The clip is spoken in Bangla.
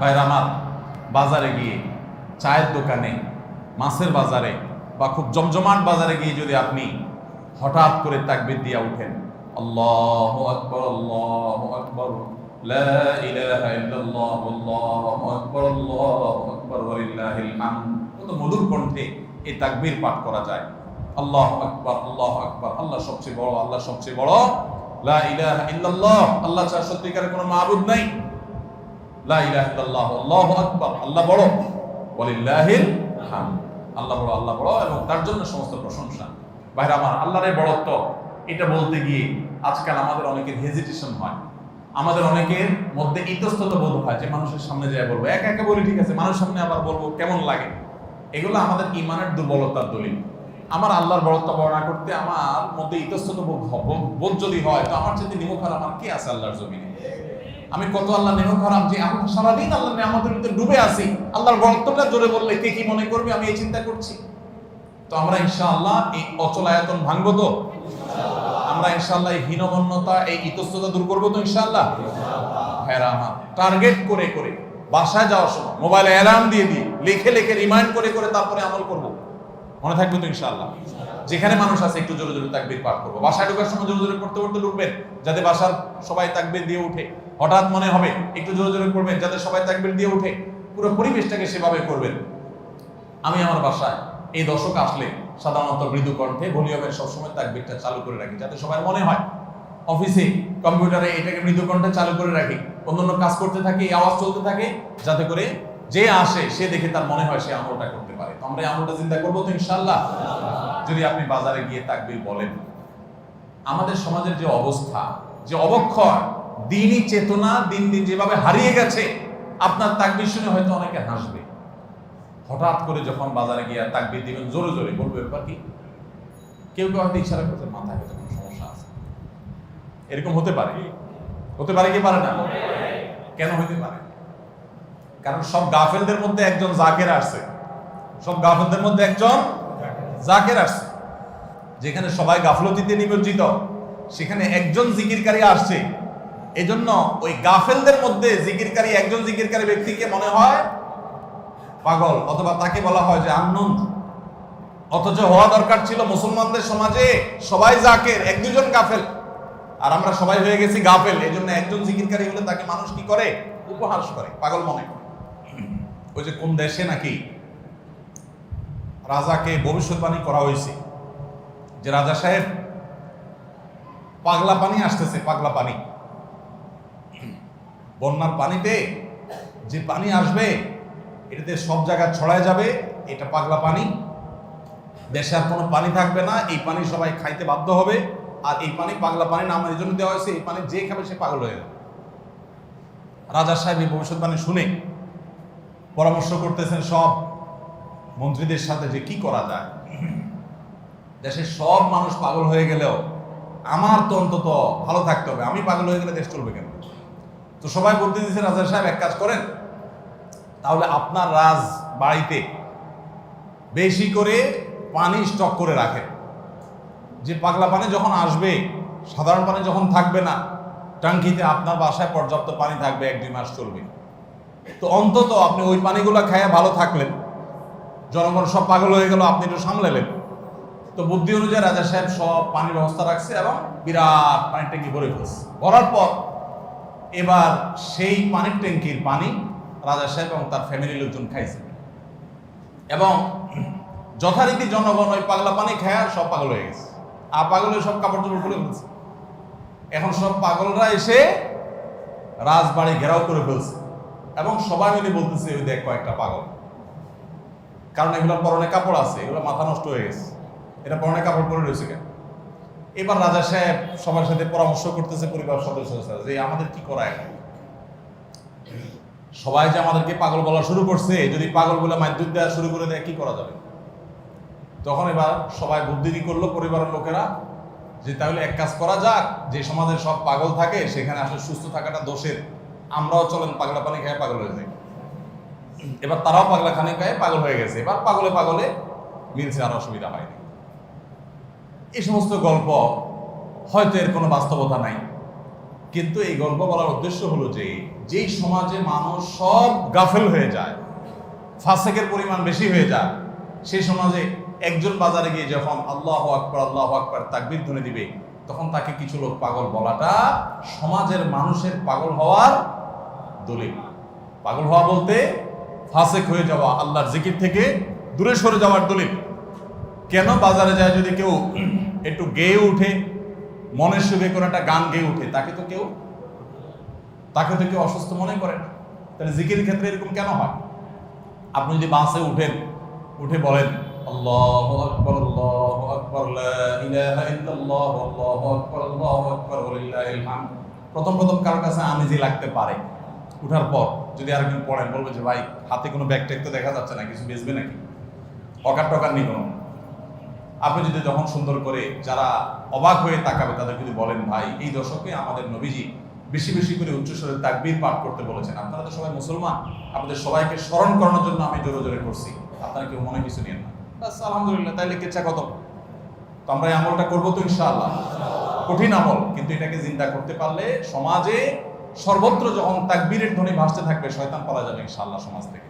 ভাইরা আমার, বাজারে গিয়ে চায়ের দোকানে, মাছের বাজারে বা খুব জমজমাট বাজারে গিয়ে যদি আপনি হঠাৎ করে তাকবির দিয়া উঠেন, আল্লাহু আকবার আল্লাহু আকবার কত মধুর এই তাকবীর পাঠ করা যায়। আল্লাহু আল্লাহু সবচেয়ে বড়, আল্লাহ সবচেয়ে বড়, লা আল্লাহ সত্যিকারের কোনো মাবুদ নাই। এটা বলতে গিয়ে আজকাল আমাদের অনেকের হেজিটেশন হয়। আমাদের অনেকের মধ্যে ইতস্তত বোধ হয় যে মানুষের সামনে যায় বলব, একা একা বলি ঠিক আছে, মানুষের সামনে আবার বলব কেমন লাগে? এগুলো আমাদের ইমানের দুর্বলতার দলিল। আমার আল্লাহর বড়ত্ব বর্ণনা করতে আমার মধ্যে ইতস্তত বোধ বোধ যদি হয়, তো আমার যদি নিমুখ আর আমার কে আছে আল্লাহর জমিনে? আমি কত আল্লাহ নিমুখ হারাম যে আমি সারাদিন আল্লাহ আমাদের ভিতরে ডুবে আছি, আল্লাহর বরত্বটা জোরে বললে কে কি মনে করবে? আমি এই চিন্তা করছি। তো আমরা ইনশাআল্লাহ এই অচল আয়তন ভাঙবো তো? আমরা ইনশাআল্লাহ এই হীনমন্যতা, এই ইতস্ততা দূর করব তো ইনশাআল্লাহ? আমার, টার্গেট করে করে, বাসায় যাওয়ার সময়, মোবাইলে অ্যালার্ম দিয়ে দিয়ে লিখে লিখে, রিমাইন্ড করে করে তারপরে আমল করব। মনে থাকবে তো ইনশাআল্লাহ? যেখানে মানুষ আছে, একটু জোরে জোরে তাকবির পাঠ করব। বাসায় ঢোকার সময় জোরে জোরে পড়তে পড়তে ঢুকবেন, যাতে বাসার সবাই তাকবির দিয়ে উঠে। হঠাৎ মনে হবে, একটু জোরে জোরে করবেন, যাতে সবাই তাকবির দিয়ে উঠে পুরো পরিবেশটাকে সেভাবে করবেন। আমি আমার বাসায় এই দশক আসলে সাধারণত মৃদু কণ্ঠে ভলিউমের সবসময় তাকবিরটা চালু করে রাখি, যাতে সবার মনে হয়, অফিসে কম্পিউটারে এটাকে মৃদু কণ্ঠে চালু করে রাখি অন্যান্য কাজ করতে থাকি, এই আওয়াজ চলতে থাকে, যাতে করে যে আসে, সে দেখে তার মনে হয় সে আমলটা করতে পারে। তো আমরা এই আমলটা চিন্তা করব তো ইনশাল্লাহ যদি আপনি বাজারে গিয়ে তাকবির বলেন, আমাদের সমাজের যে অবস্থা, যে অবক্ষয় দিনই চেতনা, দিন দিন যেভাবে হারিয়ে গেছে, আপনার তাকবির শুনে হয়তো অনেকে হাসবে। হঠাৎ করে যখন বাজারে গিয়ে তাকবির দিবেন, জোরে জোরে বলবে, ব্যাপার কি? কেউ কেউ হয়তো ইশারা করতে মাথায় হয়তো কোনো সমস্যা আছে। এরকম হতে পারে? হতে পারে কি পারে না? কেন হইতে পারে? কারণ সব গাফেলদের মধ্যে একজন জাকের আসছে। সব গাফেলদের মধ্যে একজন জাকের আসছে। যেখানে সবাই গাফলতিতে নিমজ্জিত। সেখানে একজন জিকিরকারী আসছে। এজন্য ওই গাফেলদের মধ্যে জিকিরকারী, একজন জিকিরকারী ব্যক্তিকে মনে হয় পাগল, অথবা তাকে বলা হয় যে আনন্দ অথচ হওয়া দরকার ছিল মুসলমানদের সমাজে সবাই জাকের, এক দুজন গাফেল। আর আমরা সবাই হয়ে গেছি গাফেল এই জন্য একজন জিকিরকারী হলে তাকে মানুষ কি করে? উপহাস করে, পাগল মনে করে। ওই যে কোন দেশে নাকি রাজাকে ভবিষ্যৎবাণী করা হয়েছে, যে রাজা সাহেব পাগলা পানি আসতেছে পাগলা পানি বন্যার পানিতে যে পানি আসবে, এটাতে সব জায়গায় ছড়ায় যাবে, এটা পাগলা পানি। দেশে আর কোনো পানি থাকবে না, এই পানি সবাই খাইতে বাধ্য হবে। আর এই পানি পাগলা পানি নাম এই জন্য দেওয়া হয়েছে, এই পানি যে খাবে সে পাগল হয়ে যাবে। রাজা সাহেব এই ভবিষ্যৎবাণী শুনে পরামর্শ করতেছেন সব মন্ত্রীদের সাথে যে কি করা যায়। দেশের সব মানুষ পাগল হয়ে গেলেও আমার তো অন্তত ভালো থাকতে হবে। আমি পাগল হয়ে গেলে দেশ চলবে কেন? তো সবাই বলতে দিচ্ছে রাজা সাহেব, এক কাজ করেন। তাহলে আপনার রাজ বাড়িতে বেশি করে পানি স্টক করে রাখেন। যে পাগলা পানি যখন আসবে, সাধারণ পানি যখন থাকবে না টাঙ্কিতে আপনার বাসায় পর্যাপ্ত পানি থাকবে, এক দুই মাস চলবে। তো অন্তত আপনি ওই পানিগুলো খাইয়া ভালো থাকলেন। জনগণ সব পাগল হয়ে গেল, আপনি একটু সামলালেন। তো বুদ্ধি অনুযায়ী রাজা সাহেব সব পানির ব্যবস্থা রাখছে এবং বিরাট পানির ট্যাঙ্কি ভরে ফেলছে। ভরার পর এবার সেই পানির ট্যাঙ্কির পানি রাজা সাহেব এবং তার ফ্যামিলির লোকজন খাইছে। এবং যথারীতি জনগণ ওই পাগলা পানি খায় সব পাগল হয়ে গেছে। আর পাগল সব কাপড় চোপড় খুলে ফেলছে। এখন সব পাগলরা এসে রাজবাড়ি ঘেরাও করে ফেলছে। এবং সবাই মিলে বলতেছে, ওই দেখ কয়েকটা পাগল। কারণ এগুলোর পরনে কাপড় আছে, এগুলো মাথা নষ্ট হয়ে গেছে। এটা পরনে কাপড় পরে রয়েছে কেন? এবার রাজা সাহেব সবার সাথে পরামর্শ করতেছে, পরিবার সদস্যদের সাথে যে আমাদের কি করা এখন? সবাই যে আমাদেরকে পাগল বলা শুরু করছে, যদি পাগল বলে মাধ্যম দেওয়া শুরু করে দেয়, কি করা যাবে? তখন এবার সবাই বুদ্ধি করল, পরিবারের লোকেরা, যে তাহলে এক কাজ করা যাক, যে সমাজের সব পাগল থাকে, সেখানে আসলে সুস্থ থাকাটা দোষের। আমরাও চলেন, পাগলা পানি খেয়ে পাগল হয়ে যাই। এবার তারাও পাগলা খানি খায়, পাগল হয়ে গেছে। এবার পাগলে পাগলে মিলছে, আর অসুবিধা হয়নি সমস্ত গল্প হয়তো এর কোনো বাস্তবতা নাই। কিন্তু এই গল্প বলার উদ্দেশ্য হলো যে, যেই সমাজে মানুষ সব গাফেল হয়ে যায়, ফাসেকের পরিমাণ বেশি হয়ে যায়, সেই সমাজে একজন বাজারে গিয়ে যখন আল্লাহ আকবর আল্লাহ আকবর তাকবির ধ্বনি দিবে, তখন তাকে কিছু লোক পাগল বলাটা সমাজের মানুষের পাগল হওয়ার দলিল। পাগল হওয়া বলতে ফাসেক হয়ে যাওয়া আল্লাহর জিকির থেকে দূরে সরে যাওয়ার দলিল। কেন বাজারে যায় যদি কেউ একটু গেয়ে উঠে মনের সুখে কোনো একটা গান গেয়ে উঠে। তাকে তো কেউ তাকে তো কেউ অসুস্থ মনে করে না। তাহলে জিকির ক্ষেত্রে এরকম কেন হয়? আপনি যদি বাসে উঠেন, উঠে বলেন প্রথম প্রথম কারোর কাছে আনিজি লাগতে পারে। উঠার পর যদি আরেকজন পড়েন, বলবে যে, ভাই, হাতে কোনো ব্যাগ ট্যাগ তো দেখা যাচ্ছে না, কিছু বেচবে নাকি? অকার টকার নেই কোনো আপনি যদি যখন সুন্দর করে যারা অবাক হয়ে তাকাবে, তাদের যদি বলেন, ভাই, এই দশকে আমাদের নবীজি বেশি বেশি করে উচ্চস্বরে তাকবীর পাঠ করতে বলেছেন। আপনারা তো সবাই মুসলমান। আপনাদের সবাইকে স্মরণ করানোর জন্য আমি জোরে জোরে করছি। আপনারা কেউ মনে কিছু নিয়েন না। বাস আলহামদুলিল্লাহ, তাইলে কেচ্ছা কত তো আমরা এই আমলটা করব তো ইনশাআল্লাহ। কঠিন আমল, কিন্তু এটাকে চিন্তা করতে পারলে সমাজে সর্বত্র যখন তাকবীরের ধ্বনি ভাসতে থাকবে, শয়তান পালা যাবে ইনশাআল্লাহ সমাজ থেকে।